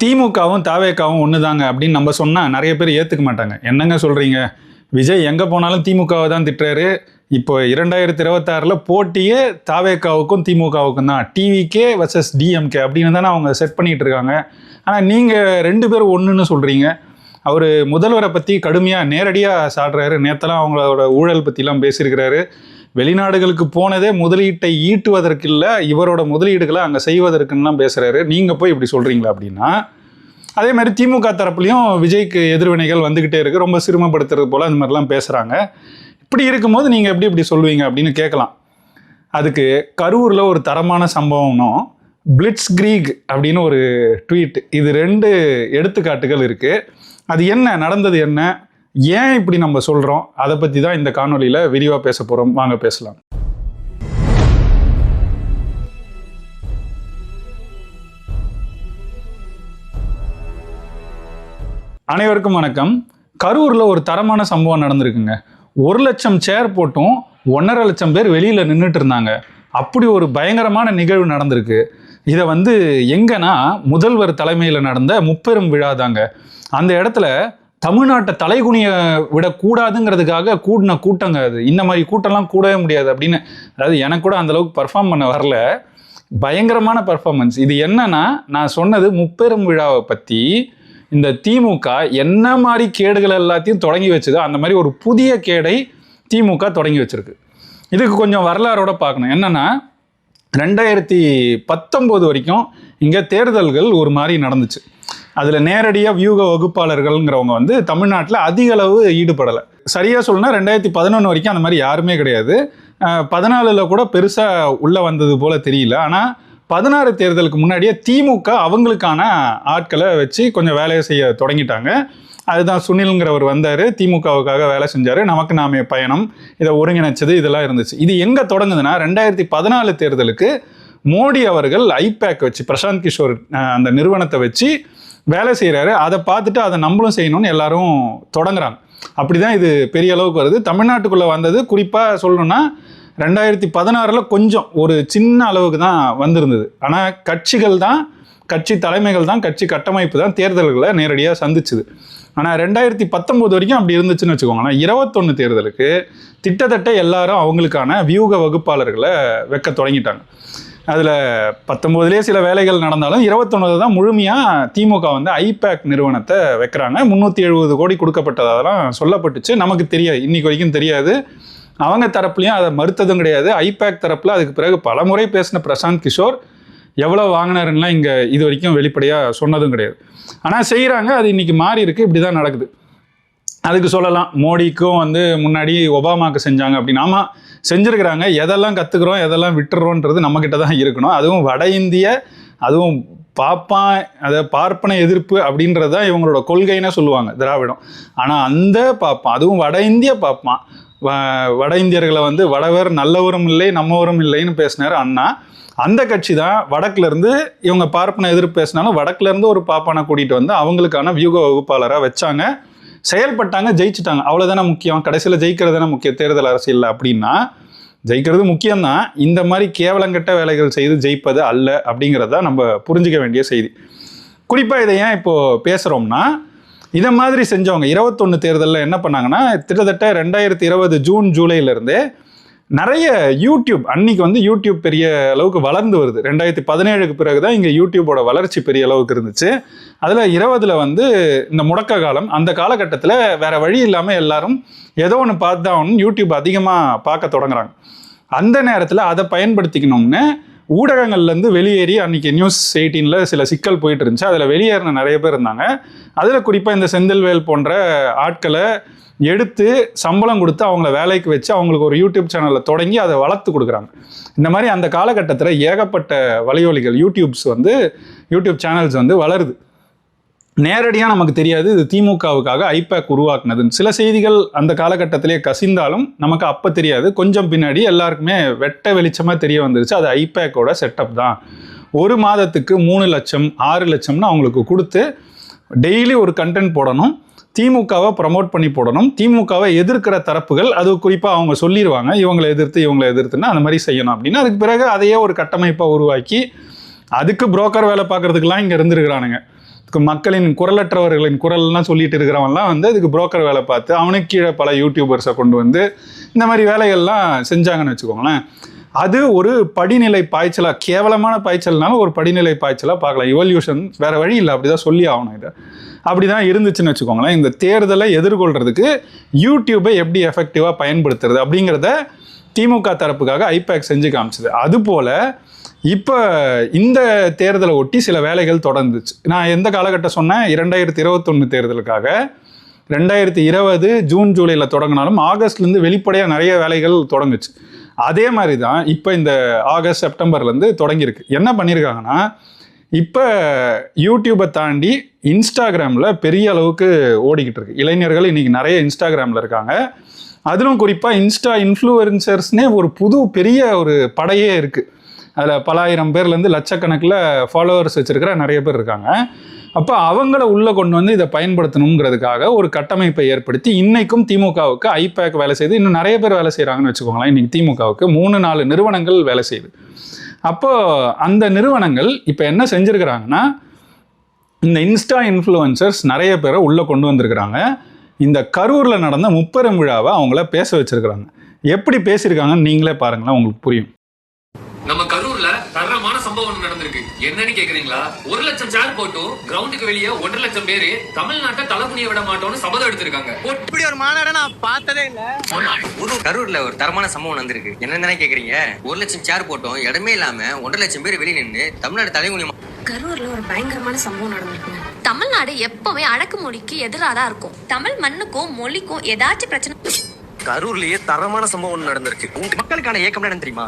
திமுகவும் தாவேக்காவும் ஒன்று தாங்க அப்படின்னு நம்ம சொன்னால் நிறைய பேர் ஏற்றுக்க மாட்டாங்க. என்னங்க சொல்கிறீங்க விஜய் எங்கே போனாலும் திமுகவை தான் திட்டுறாரு. இப்போ இரண்டாயிரத்தி இருபத்தாறில் போட்டியே தாவேக்காவுக்கும் திமுகவுக்கும் தான். டிவிகே வர்சஸ் டிஎம்கே அப்படின்னு தானே அவங்க செட் பண்ணிகிட்டு இருக்காங்க. ஆனால் நீங்கள் ரெண்டு பேரும் ஒன்றுன்னு சொல்கிறீங்க அவர் முதல்வரை பற்றி கடுமையாக நேரடியாக சாடுறாரு. நேத்தெல்லாம் அவங்களோட ஊழல் பற்றிலாம் பேசியிருக்கிறாரு. வெளிநாடுகளுக்கு போனதே முதலீட்டை ஈட்டுவதற்கு இல்லை இவரோட முதலீடுகளை அங்கே செய்வதற்குன்னு பேசுகிறாரு நீங்கள் போய் இப்படி சொல்கிறீங்களா அப்படின்னா அதே மாதிரி திமுக தரப்புலையும் விஜய்க்கு எதிர்வினைகள் வந்துக்கிட்டே இருக்குது ரொம்ப சிரமப்படுத்துறது போல் அந்த மாதிரிலாம் பேசுகிறாங்க இப்படி இருக்கும்போது நீங்கள் எப்படி இப்படி சொல்லுவீங்க அப்படின்னு கேட்கலாம். அதுக்கு கரூரில் ஒரு தரமான சம்பவம்னும் பிளிட்ஸ் கிரீக் அப்படின்னு ஒரு ட்வீட் இது ரெண்டு எடுத்துக்காட்டுகள் இருக்குது அது என்ன நடந்தது என்ன? ஏன் இப்படி நம்ம சொல்கிறோம் அதை பற்றி தான் இந்த காணொலியில் விரிவாக பேச போகிறோம் வாங்க பேசலாம். அனைவருக்கும் வணக்கம். கரூரில் ஒரு தரமான சம்பவம் நடந்திருக்குங்க. ஒரு லட்சம் சேர் போட்டும் ஒன்றரை லட்சம் பேர் வெளியில் நின்றுட்டு இருந்தாங்க. அப்படி ஒரு பயங்கரமான நிகழ்வு நடந்திருக்கு. இதை வந்து எங்கன்னா முதல்வர் தலைமையில் நடந்த முப்பெரும் விழா தாங்க அந்த இடத்துல தமிழ்நாட்டை தலைகுனிய விடக்கூடாதுங்கிறதுக்காக கூடின கூட்டங்க அது. இந்த மாதிரி கூட்டம்லாம் கூடவே முடியாது அப்படின்னு. அதாவது எனக்கு கூட அந்தளவுக்கு பர்ஃபார்ம் பண்ண வரல. பயங்கரமான பர்ஃபார்மன்ஸ் இது என்னன்னா நான் சொன்னது முப்பெரும் விழாவை பற்றி இந்த திமுக என்ன மாதிரி கேடுகள் எல்லாத்தையும் தொடங்கி வச்சுதோ அந்த மாதிரி ஒரு புதிய கேடை திமுக தொடங்கி வச்சிருக்கு. இதுக்கு கொஞ்சம் வரலாறோட பார்க்கணும். என்னன்னா ரெண்டாயிரத்தி பத்தொம்போது வரைக்கும் இங்கே தேர்தல்கள் ஒரு மாதிரி நடந்துச்சு. அதில் நேரடியாக வியூக வகுப்பாளர்கள்ங்கிறவங்க வந்து தமிழ்நாட்டில் அதிக அளவு ஈடுபடலை. சரியாக சொல்லணும்னா ரெண்டாயிரத்தி பதினொன்று வரைக்கும் அந்த மாதிரி யாருமே கிடையாது. பதினாலில் கூட பெருசாக உள்ளே வந்தது போல் தெரியல. ஆனால் பதினாறு தேர்தலுக்கு முன்னாடியே திமுக அவங்களுக்கான ஆட்களை வச்சு கொஞ்சம் வேலையை செய்ய தொடங்கிட்டாங்க. அதுதான் சுனில்ங்கிறவர் வந்தார். திமுகவுக்காக வேலை செஞ்சார். நமக்கு நாமே பயணம். இதை ஒருங்கிணைச்சது இதெல்லாம் இருந்துச்சு. இது எங்கே தொடங்குதுன்னா ரெண்டாயிரத்தி பதினாலு தேர்தலுக்கு மோடி அவர்கள் ஐபேக் வச்சு பிரசாந்த் கிஷோர் அந்த நிறுவனத்தை வச்சு வேலை செய்கிறாரு அதை பார்த்துட்டு அதை நம்மளும் செய்யணும்னு எல்லாரும் தொடங்குறாங்க. அப்படிதான் இது பெரிய அளவுக்கு வருது. தமிழ்நாட்டுக்குள்ளே வந்தது குறிப்பாக சொல்லணும்னா ரெண்டாயிரத்தி பதினாறில் கொஞ்சம் ஒரு சின்ன அளவுக்கு தான் வந்திருந்தது. ஆனால் கட்சிகள் தான் கட்சி தலைமைகள் தான் கட்சி கட்டமைப்பு தான் தேர்தல்களை நேரடியாக சந்திச்சுது. ஆனால் ரெண்டாயிரத்தி பத்தொம்போது வரைக்கும் அப்படி இருந்துச்சுன்னு வச்சுக்கோங்களேன் இருபத்தொன்று தேர்தலுக்கு திட்டத்தட்ட எல்லாரும் அவங்களுக்கான வியூக வகுப்பாளர்களை வைக்க தொடங்கிட்டாங்க. அதில் பத்தொம்போதுலேயே சில வேலைகள் நடந்தாலும் இருபத்தொன்பது தான் முழுமையாக திமுக வந்து ஐபேக் நிறுவனத்தை வைக்கிறாங்க. முந்நூற்றி எழுபது கோடி கொடுக்கப்பட்டதெல்லாம் சொல்லப்பட்டுச்சு. நமக்கு தெரியாது. இன்றைக்கி வரைக்கும் தெரியாது. அவங்க தரப்புலையும் அதை மறுத்ததும் கிடையாது. ஐபேக் தரப்பில் அதுக்கு பிறகு பலமுறை பேசின பிரசாந்த் கிஷோர் எவ்வளோ வாங்கினாருன்னா இங்கே இது வரைக்கும் வெளிப்படையாக சொன்னதும் கிடையாது. ஆனால் செய்கிறாங்க அது இன்னைக்கு மாறி இருக்குது இப்படி தான் நடக்குது. அதுக்கு சொல்லலாம். மோடிக்கும் வந்து முன்னாடி ஒபாமாவுக்கு செஞ்சாங்க அப்படின்னு. ஆமாம் செஞ்சுருக்கிறாங்க. எதெல்லாம் கற்றுக்குறோம் எதெல்லாம் விட்டுறோன்றது நம்மக்கிட்ட தான் இருக்கணும். அதுவும் வட இந்திய அதுவும் பாப்பான் அதை பார்ப்பன எதிர்ப்பு அப்படின்றது தான் இவங்களோட கொள்கைன்னு சொல்லுவாங்க திராவிடம். ஆனால் அந்த பாப்பான் அதுவும் வட இந்திய பாப்பான் வ வட இந்தியர்களை வந்து வடவர் நல்லவரும் இல்லை நம்மவரும் இல்லைன்னு பேசினார் அண்ணா. அந்த கட்சி தான் வடக்குலேருந்து இவங்க பார்ப்பன எதிர்ப்பு பேசினாலும் வடக்குலேருந்து ஒரு பாப்பானை கூட்டிகிட்டு வந்து அவங்களுக்கான வியூக வகுப்பாளராக வச்சாங்க. செயல்பட்டாங்க ஜெயிச்சிட்டாங்க. அவ்வளோதானே முக்கியம்? கடைசியில் ஜெயிக்கிறது தானே முக்கியம்? தேர்தல் அரசியல் அப்படின்னா ஜெயிக்கிறது முக்கியம்தான். இந்த மாதிரி கேவலங்கட்ட வேலைகள் செய்து ஜெயிப்பது அல்ல அப்படிங்கிறத நம்ம புரிஞ்சுக்க வேண்டிய செய்தி. குறிப்பாக இதை ஏன் இப்போது பேசுகிறோம்னா இதை மாதிரி செஞ்சவங்க இருபத்தொன்று தேர்தலில் என்ன பண்ணாங்கன்னா கிட்டத்தட்ட ரெண்டாயிரத்தி இருபது ஜூன் ஜூலையிலேருந்து நிறைய யூடியூப் அன்னைக்கு வந்து யூடியூப் பெரிய அளவுக்கு வளர்ந்து வருது. ரெண்டாயிரத்தி பதினேழுக்கு பிறகு தான் இங்கே யூடியூபோட வளர்ச்சி பெரிய அளவுக்கு இருந்துச்சு. அதில் இருபதுல வந்து இந்த முடக்க காலம் அந்த காலகட்டத்தில் வேற வழி இல்லாமல் எல்லாரும் ஏதோ ஒன்று பார்த்து தான் யூடியூப் அதிகமாக பார்க்க தொடங்குறாங்க. அந்த நேரத்தில் அதை பயன்படுத்திக்கணும்னு ஊடகங்கள்லேருந்து வெளியேறி அன்றைக்கி நியூஸ் எயிட்டீனில் சில சிக்கல் போயிட்டு இருந்துச்சு. அதில் வெளியேறின நிறைய பேர் இருந்தாங்க. அதில் குறிப்பாக இந்த செந்தில்வேல் போன்ற ஆட்களை எடுத்து சம்பளம் கொடுத்து அவங்கள வேலைக்கு வச்சு அவங்களுக்கு ஒரு யூடியூப் சேனலை தொடங்கி அதை வளர்த்து கொடுக்குறாங்க. இந்த மாதிரி அந்த காலகட்டத்தில் ஏகப்பட்ட வலையொலிகள் யூடியூப்ஸ் வந்து யூடியூப் சேனல்ஸ் வந்து வளருது. நேரடியாக நமக்கு தெரியாது இது திமுகவுக்காக ஐபேக் உருவாக்குனதுன்னு. சில செய்திகள் அந்த காலகட்டத்திலே கசிந்தாலும் நமக்கு அப்போ தெரியாது. கொஞ்சம் பின்னாடி எல்லாருக்குமே வெட்ட வெளிச்சமாக தெரிய வந்துருச்சு. அது ஐபேக்கோட செட்டப் தான். ஒரு மாதத்துக்கு மூணு லட்சம் ஆறு லட்சம்னு அவங்களுக்கு கொடுத்து டெய்லி ஒரு கண்டென்ட் போடணும். திமுகவை ப்ரமோட் பண்ணி போடணும். திமுகவை எதிர்க்கிற தரப்புகள் அது குறிப்பாக அவங்க சொல்லிடுவாங்க இவங்களை எதிர்த்து இவங்களை எதிர்த்துன்னா அந்த மாதிரி செய்யணும் அப்படின்னு. அதுக்கு பிறகு அதையே ஒரு கட்டமைப்பாக உருவாக்கி அதுக்கு புரோக்கர் வேலை பார்க்கறதுக்கெல்லாம் இங்கே இருந்திருக்கிறானுங்க. மக்களின் குரலற்றவர்களின் குரல்லாம் சொல்லிட்டு இருக்கிறவன்லாம் வந்து அதுக்கு புரோக்கர் வேலை பார்த்து அவனுக்கு கீழே பல யூடியூபர்ஸை கொண்டு வந்து இந்த மாதிரி வேலைகள்லாம் செஞ்சாங்கன்னு வச்சுக்கோங்களேன். அது ஒரு படிநிலை பாய்ச்சலாக கேவலமான பாய்ச்சல்னாலும் ஒரு படிநிலை பாய்ச்சலாக பார்க்கலாம். இவல்யூஷன் வேற வழி இல்லை. அப்படிதான் சொல்லி ஆகணும் இதை. அப்படி தான் இருந்துச்சுன்னு வச்சுக்கோங்களேன். இந்த தேர்தலை எதிர்கொள்றதுக்கு யூடியூப்பை எப்படி எஃபெக்டிவாக பயன்படுத்துறது அப்படிங்கிறத திமுக தரப்புக்காக ஐபேக் செஞ்சு காமிச்சது. அதுபோல் இப்போ இந்த தேர்தலை ஒட்டி சில வேலைகள் தொடர்ந்துச்சு. நான் எந்த காலகட்டம் சொன்னேன்? இரண்டாயிரத்தி இருபத்தொன்று தேர்தலுக்காக. ரெண்டாயிரத்தி இருபது ஜூன் ஜூலையில் தொடங்கினாலும் ஆகஸ்ட்லேருந்து வெளிப்படையாக நிறைய வேலைகள் தொடங்குச்சு. அதே மாதிரி தான் இப்போ இந்த ஆகஸ்ட் செப்டம்பர்லேருந்து தொடங்கியிருக்கு. என்ன பண்ணியிருக்காங்கன்னா இப்போ யூடியூப்பை தாண்டி இன்ஸ்டாகிராமில் பெரிய அளவுக்கு ஓடிக்கிட்டு இருக்கு இளைஞர்கள் இன்றைக்கி நிறைய இன்ஸ்டாகிராமில் இருக்காங்க. அதிலும் குறிப்பாக இன்ஸ்டா இன்ஃப்ளூயன்சர்ஸ்னே ஒரு புது பெரிய ஒரு படையே இருக்குது அதில் பல ஆயிரம் பேர்லேருந்து லட்சக்கணக்கில் ஃபாலோவர்ஸ் வச்சுருக்கிற நிறைய பேர் இருக்காங்க. அப்போ அவங்கள உள்ளே கொண்டு வந்து இதை பயன்படுத்தணுங்கிறதுக்காக ஒரு கட்டமைப்பை ஏற்படுத்தி இன்னைக்கும் திமுகவுக்கு ஐபேக் வேலை செய்து இன்னும் நிறைய பேர் வேலை செய்கிறாங்கன்னு வச்சுக்கோங்களேன். இன்றைக்கி திமுகவுக்கு மூணு நாலு நிறுவனங்கள் வேலை செய்யுது. அப்போது அந்த நிறுவனங்கள் இப்போ என்ன செஞ்சுருக்கிறாங்கன்னா இந்த இன்ஸ்டா இன்ஃப்ளூயன்சர்ஸ் நிறைய பேரை உள்ளே கொண்டு வந்திருக்கிறாங்க. இந்த கரூரில் நடந்த முப்பெரும் விழாவை அவங்கள பேச வச்சுருக்கிறாங்க. எப்படி பேசியிருக்காங்கன்னு நீங்களே பாருங்களேன் உங்களுக்கு புரியும் நம்ம கரூர்ல தரமான சம்பவம் ஒண்ணு நடந்திருக்கு என்னன்னு கேக்குறீங்களா? ஒரு லட்சம் சேர் போட்டும் கிரவுண்டுக்கு வெளியே ஒன்றரை லட்சம் பேரு தமிழ்நாட்டை தலைமுனிய விட மாட்டோம்னு சபதம் எடுத்திருக்காங்க. இப்படி ஒரு மாநாட நான் பார்த்ததே இல்ல. ஒரு கரூர்ல ஒரு தரமான சம்பவம் நடந்திருக்கு. என்னன்னு கேக்குறீங்க? ஒரு லட்சம் சேர் போட்டோம் இடமே இல்லாம ஒன்றரை லட்சம் பேர் வெளியே நின்று தமிழ்நாடு தலைகுனி கரூர்ல ஒரு பயங்கரமான சம்பவம் நடந்திருக்குங்க தமிழ்நாடு எப்பவுமே அடக்குமொழிக்கு எதிராக தான் இருக்கும். தமிழ் மண்ணுக்கும் மொழிக்கும் ஏதாச்சும் பிரச்சனை கரூர்லயே தரமான சம்பவம் ஒண்ணு நடந்திருக்கு. உங்க மக்களுக்கான ஏக்கம் என்ன தெரியுமா?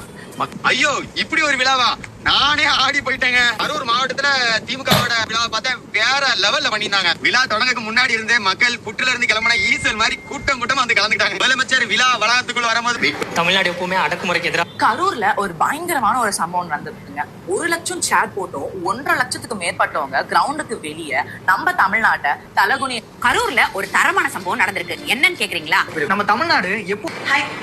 ஐயோ இப்படி ஒரு விழாவா? நானே ஆடி போயிட்டேங்க. அரூர் மாவட்டத்துல திமுகவோட விழாவை பார்த்தா வேற லெவல்ல பண்ணியிருந்தாங்க. விழா தொடங்கக்கு முன்னாடி இருந்தே மக்கள் புற்றுல இருந்து கிளம்பின ஈசல் மாதிரி கூட்டம் கூட்டம் வந்து கலந்துட்டாங்க முதலமைச்சர் விழா வளாகத்துக்குள்ள வரும்போது தமிழ்நாடு எப்பவுமே அடக்குமுறைக்கு எதிராக கரூர்ல ஒரு பயங்கரமான ஒரு சம்பவம் நடந்திருக்குங்க. ஒரு லட்சம் சேர் போட்டும் ஒன்றரை லட்சத்துக்கு மேற்பட்டவங்க கிரவுண்டுக்கு வெளியே நம்ம தமிழ்நாட்டை தலகுனி கரூர்ல ஒரு தரமான சம்பவம் நடந்திருக்கு. என்னன்னு கேக்குறீங்களா? நம்ம தமிழ்நாடு எப்போ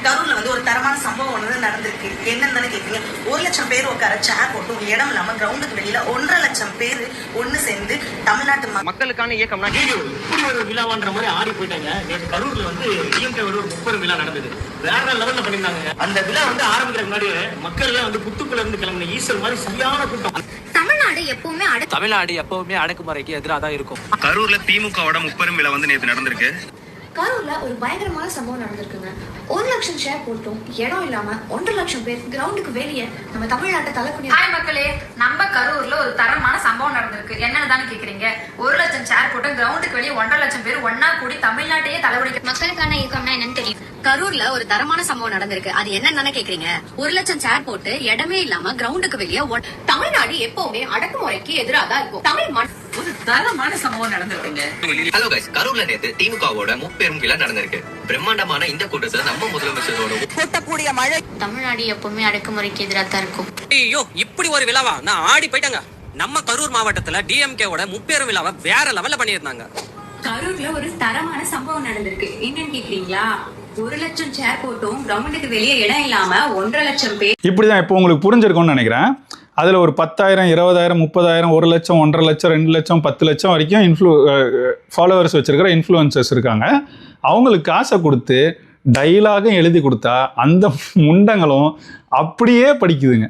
கரூர்ல வந்து ஒரு தரமான சம்பவம் ஒன்று நடந்திருக்கு. என்னன்னு தானே கேட்குறீங்க ஒரு லட்சம் பேர் உட்கார சேர் போட்டு ஒரு இடம் இல்லாம கிரவுண்டுக்கு வெளியில ஒன்றரை லட்சம் பேர் ஒண்ணு சேர்ந்து தமிழ்நாட்டு மக்கள் மக்களுக்கான இயக்கம்னா இப்படி ஒரு விழாவான்ற மாதிரி ஆடி போயிட்டாங்க. நேற்று கரூர்ல வந்து டிஎம்கே ஒரு முப்பது விழா நடந்தது. வேற லெவல்ல பண்ணியிருந்தாங்க. அந்த விழா வந்து ஆரம்பிக்கிற முன்னாடி மக்கள் எல்லாம் வந்து புத்துக்குள்ள இருந்து கிளம்பின ஈசல் மாதிரி சரியான கூட்டம். தமிழ்நாடு எப்பவுமே தமிழ்நாடு எப்பவுமே அடக்குமுறைக்கு எதிராக தான் இருக்கும். கரூர்ல திமுகவோட முப்பெரும் விழா வந்து நேற்று நடந்திருக்கு. கரூர்ல ஒரு பயங்கரமான சம்பவம் நடந்திருக்குங்க. ஒரு லட்சம் ஷேர் போட்டும் இடம் இல்லாம ஒன்றரை லட்சம் பேர் கிரவுண்டுக்கு வெளியே நம்ம தமிழ்நாட்டை தலைக்குனி ஹாய் மக்களே நம்ம கரூர்ல ஒரு தரமான சம்பவம் நடந்திருக்கு. என்னன்னு தானே கேக்குறீங்க? ஒரு லட்சம் சேர் போட்டு கிரவுண்டுக்கு வெளியே ஒன்றரை லட்சம் பேர் ஒன்னா கூடி தமிழ்நாட்டையே தலைவலிக்க மக்களுக்கான இயக்கம்னா என்னன்னு தெரியும். கரூர்ல ஒரு தரமான சம்பவம் நடந்திருக்கு. அது என்னன்னு தானே கேக்குறீங்க? ஒரு லட்சம் சேர் போட்டு இடமே இல்லாம கிரவுண்டுக்கு வெளியே ஒன்- தமிழ்நாடு எப்பவுமே அடக்குமுறைக்கு எதிராக தான் இருக்கும். தமிழ் மண் ஒரு தரமான சம்பவம் நடந்திருக்குங்க. ஹலோ கைஸ் கரூர்ல நேத்து திமுகவோட முப்பெரும் விழா நடந்திருக்கு. பிரம்மாண்டமான இந்த கூட்டத்தை நம்ம முதலமைச்சரோட கொட்டக்கூடிய மழை. தமிழ்நாடு எப்பவுமே அடக்குமுறைக்கு எதிராக தான் இருக்கும். ஐயோ இப்படி ஒரு விழாவா? நான் ஆடி போயிட்டேங்க. நம்ம கரூர் மாவட்டத்துல டிஎம்கேவோட முப்பேரும் விழாவை வேற லெவல்ல பண்ணியிருந்தாங்க. கரூர்ல ஒரு தரமான சம்பவம் நடந்திருக்கு. என்னன்னு கேக்குறீங்களா? ஒரு லட்சம் சேர் போட்டும் கிரவுண்டுக்கு வெளியே இடம் இல்லாம ஒன்றரை லட்சம் பேர் இப்படி தான் இப்போ உங்களுக்கு புரிஞ்சிருக்கும்னு நினைக்கிறேன். அதில் ஒரு பத்தாயிரம் இருபதாயிரம் முப்பதாயிரம் ஒரு லட்சம் ஒன்றரை லட்சம் ரெண்டு லட்சம் பத்து லட்சம் வரைக்கும் இன்ஃப்ளூ ஃபாலோவர்ஸ் வச்சுருக்கிற இன்ஃப்ளூயன்சர்ஸ் இருக்காங்க. அவங்களுக்கு காசை கொடுத்து டைலாகும் எழுதி கொடுத்தா அந்த முண்டங்களும் அப்படியே படிக்குதுங்க.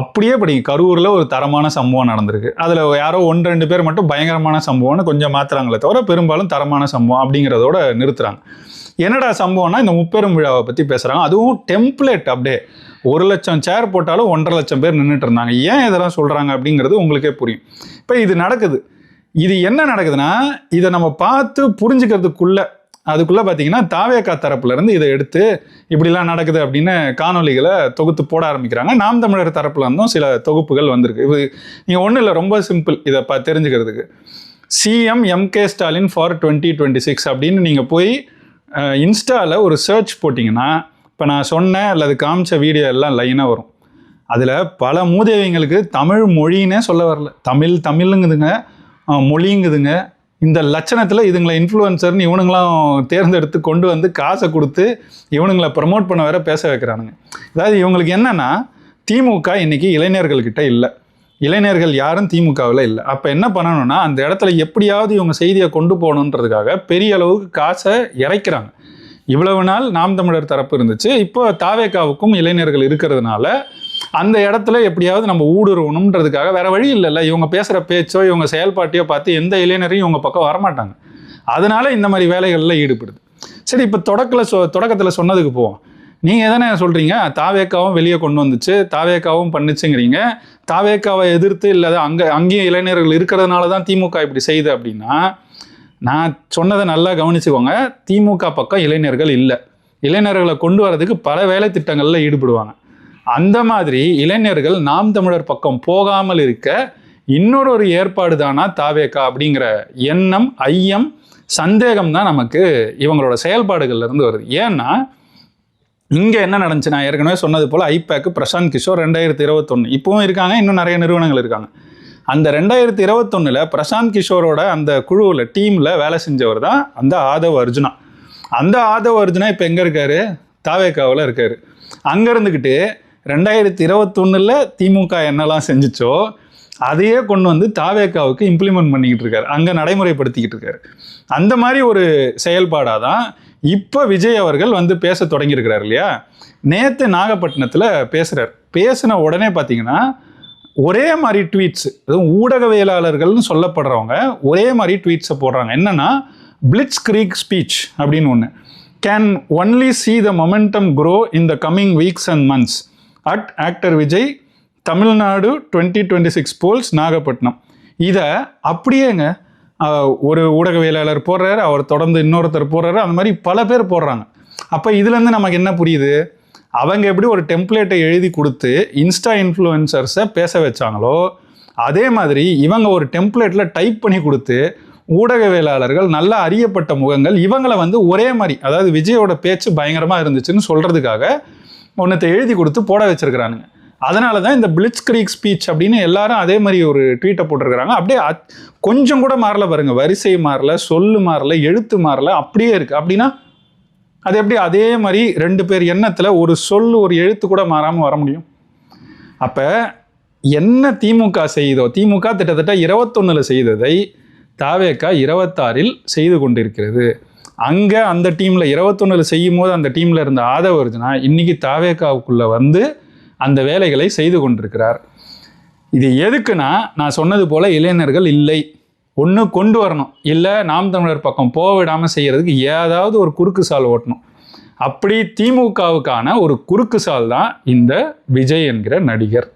அப்படியே படிங்க. கரூரில் ஒரு தரமான சம்பவம் நடந்திருக்கு. அதில் யாரோ ஒன்று ரெண்டு பேர் மட்டும் பயங்கரமான சம்பவம்னு கொஞ்சம் மாற்றுறாங்களே தவிர பெரும்பாலும் தரமான சம்பவம் அப்படிங்கிறதோட நிறுத்துறாங்க. என்னடா சம்பவம்னா இந்த முப்பெரும் விழாவை பற்றி பேசுகிறாங்க அதுவும் டெம்ப்ளேட் அப்படியே. ஒரு லட்சம் சேர் போட்டாலும் ஒன்றரை லட்சம் பேர் நின்றுட்டு இருந்தாங்க. ஏன் இதெல்லாம் சொல்கிறாங்க அப்படிங்கிறது உங்களுக்கே புரியும். இப்போ இது நடக்குது. இது என்ன நடக்குதுன்னா இதை நம்ம பார்த்து புரிஞ்சுக்கிறதுக்குள்ளே அதுக்குள்ளே பார்த்தீங்கன்னா தாவேக்கா தரப்புலேருந்து இதை எடுத்து இப்படிலாம் நடக்குது அப்படின்னு காணொளிகளை தொகுத்து போட ஆரம்பிக்கிறாங்க. நாம் தமிழர் தரப்புல இருந்தும் சில தொகுப்புகள் வந்திருக்கு. இது நீங்கள் ஒன்றும் இல்லை ரொம்ப சிம்பிள் இதை பா தெரிஞ்சுக்கிறதுக்கு. CM MK Stalin for twenty twenty six அப்படின்னு நீங்கள் போய் இன்ஸ்டாவில் ஒரு சர்ச் போட்டிங்கன்னா இப்போ நான் சொன்னேன் அல்லது காமிச்ச வீடியோ எல்லாம் லைனாக வரும். அதில் பல மூதேவிங்களுக்கு தமிழ் மொழின்னே சொல்ல வரல. தமிழ் தமிழுங்குதுங்க மொழிங்குதுங்க இந்த லட்சணத்தில் இதுங்களை இன்ஃப்ளூயன்சர்னு இவனுங்களாம் தேர்ந்தெடுத்து கொண்டு வந்து காசை கொடுத்து இவனுங்களை ப்ரமோட் பண்ண வேற பேச வைக்கிறானுங்க. அதாவது இவங்களுக்கு என்னன்னா திமுக இன்னைக்கு இளைஞர்கள்கிட்ட இல்லை. இளைஞர்கள் யாரும் திமுகவில் இல்லை. அப்போ என்ன பண்ணணும்னா அந்த இடத்துல எப்படியாவது இவங்க செய்தியை கொண்டு போகணுன்றதுக்காக பெரிய அளவுக்கு காசை இறைக்கிறாங்க. இவ்வளவு நாள் நாம் தமிழர் தரப்பு இருந்துச்சு. இப்போ தாவேக்காவுக்கும் இளைஞர்கள் இருக்கிறதுனால அந்த இடத்துல எப்படியாவது நம்ம ஊடுருவணுன்றதுக்காக வேற வழி இல்லைல்ல. இவங்க பேசுகிற பேச்சோ இவங்க செயல்பாட்டையோ பார்த்து எந்த இளைஞரையும் இவங்க பக்கம் வரமாட்டாங்க. அதனால இந்த மாதிரி வேலைகளில் ஈடுபடுது. சரி இப்போ தொடக்கத்தில் சொ தொடக்கத்தில் சொன்னதுக்கு போவோம். நீங்கள் தானே சொல்கிறீங்க தாவேக்காவும் வெளியே கொண்டு வந்துச்சு தாவேக்காவும் பண்ணுச்சுங்கிறீங்க. தாவேக்காவை எதிர்த்து இல்லாத அங்கே அங்கேயும் இளைஞர்கள் இருக்கிறதுனால தான் திமுக இப்படி செய்யுது அப்படின்னா நான் சொன்னதை நல்லா கவனிச்சுக்கோங்க. திமுக பக்கம் இளைஞர்கள் இல்லை. இளைஞர்களை கொண்டு வரதுக்கு பல வேலை திட்டங்களில் ஈடுபடுவாங்க. அந்த மாதிரி இளைஞர்கள் நாம் தமிழர் பக்கம் போகாமல் இருக்க இன்னொரு ஒரு ஏற்பாடு தானா தாவேக்கா அப்படிங்கிற எண்ணம் ஐயம் சந்தேகம் தான் நமக்கு இவங்களோட செயல்பாடுகள்ல இருந்து வருது. ஏன்னா இங்கே என்ன நடந்துச்சு? நான் ஏற்கனவே சொன்னது போல் ஐபேக்கு பிரசாந்த் கிஷோர் ரெண்டாயிரத்தி இருபத்தொன்று இப்போவும் இருக்காங்க இன்னும் நிறைய நிறுவனங்கள் இருக்காங்க. அந்த ரெண்டாயிரத்தி இருபத்தொன்னில் பிரசாந்த் கிஷோரோட அந்த குழுவில் டீமில் வேலை செஞ்சவர் தான் அந்த ஆதவ் அர்ஜுனா. அந்த ஆதவ் அர்ஜுனா இப்போ எங்கே இருக்காரு? தாவேக்காவில் இருக்காரு. அங்கே இருந்துக்கிட்டு ரெண்டாயிரத்தி இருபத்தொன்னில் திமுக என்னெல்லாம் செஞ்சிச்சோ அதையே கொண்டு வந்து தாவேக்காவுக்கு இம்ப்ளிமெண்ட் பண்ணிக்கிட்டு இருக்காரு. அங்கே நடைமுறைப்படுத்திக்கிட்டு இருக்காரு. அந்த மாதிரி ஒரு செயல்பாடாக தான் இப்போ விஜய் அவர்கள் வந்து பேச தொடங்கியிருக்கிறார் இல்லையா? நேற்று நாகப்பட்டினத்தில் பேசுகிறார் பேசின உடனே பார்த்தீங்கன்னா ஒரே மாதிரி ட்வீட்ஸ் அதுவும் ஊடகவியலாளர்கள்னு சொல்லப்படுறவங்க ஒரே மாதிரி ட்வீட்ஸை போடுறாங்க. என்னென்னா பிளிட்ஸ் கிரீக் ஸ்பீச் அப்படின்னு ஒன்று can only see the momentum grow in the coming weeks and months at actor Vijay Tamil Nadu twenty twenty six polls Nagapattinam இதை அப்படியேங்க ஒரு ஊடகவியலாளர் போடுறாரு அவர் தொடர்ந்து இன்னொருத்தர் போடுறாரு அந்த மாதிரி பல பேர் போடுறாங்க. அப்போ இதுலேருந்து நமக்கு என்ன புரியுது? அவங்க எப்படி ஒரு டெம்ப்ளேட்டை எழுதி கொடுத்து இன்ஸ்டா இன்ஃப்ளூயன்சர்ஸை பேச வச்சாங்களோ அதே மாதிரி இவங்க ஒரு டெம்ப்ளேட்டில் டைப் பண்ணி கொடுத்து ஊடகவியலாளர்கள் நல்லா அறியப்பட்ட முகங்கள் இவங்களை வந்து ஒரே மாதிரி அதாவது விஜயோட பேச்சு பயங்கரமாக இருந்துச்சுன்னு சொல்கிறதுக்காக ஒன்றத்தை எழுதி கொடுத்து போட வச்சிருக்கிறானுங்க. அதனால தான் இந்த பிளிட்ஸ் கிரீக் ஸ்பீச் அப்படின்னு எல்லாரும் அதே மாதிரி ஒரு ட்வீட்டை போட்டிருக்கிறாங்க. அப்படியே அத்- கொஞ்சம் கூட மாறல பாருங்க. வரிசை மாறல சொல்லு மாறல எழுத்து மாறல அப்படியே இருக்கு. அப்படின்னா அது எப்படி? அதே மாதிரி ரெண்டு பேர் எண்ணத்தில் ஒரு சொல் ஒரு எழுத்து கூட மாறாமல் வர முடியும். அப்போ என்ன திமுக செய்தோ திமுக கிட்டத்தட்ட இருபத்தொன்னில் செய்ததை தாவேக்கா இருபத்தாறில் செய்து கொண்டிருக்கிறது. அங்கே அந்த டீமில் இருபத்தொன்னில் செய்யும் போது அந்த டீமில் இருந்த ஆதவ அர்ஜுனா இன்றைக்கி தாவேக்காவுக்குள்ளே வந்து அந்த வேலைகளை செய்து கொண்டிருக்கிறார். இது எதுக்குன்னா நான் சொன்னது போல் இளைஞர்கள் இல்லை. ஒன்று கொண்டு வரணும். இல்லை நாம் தமிழர் பக்கம் போக விடாமல் செய்கிறதுக்கு ஏதாவது ஒரு குறுக்கு சால் ஓட்டணும். அப்படி திமுகவுக்கான ஒரு குறுக்கு சால் தான் இந்த விஜய் என்கிற நடிகர்.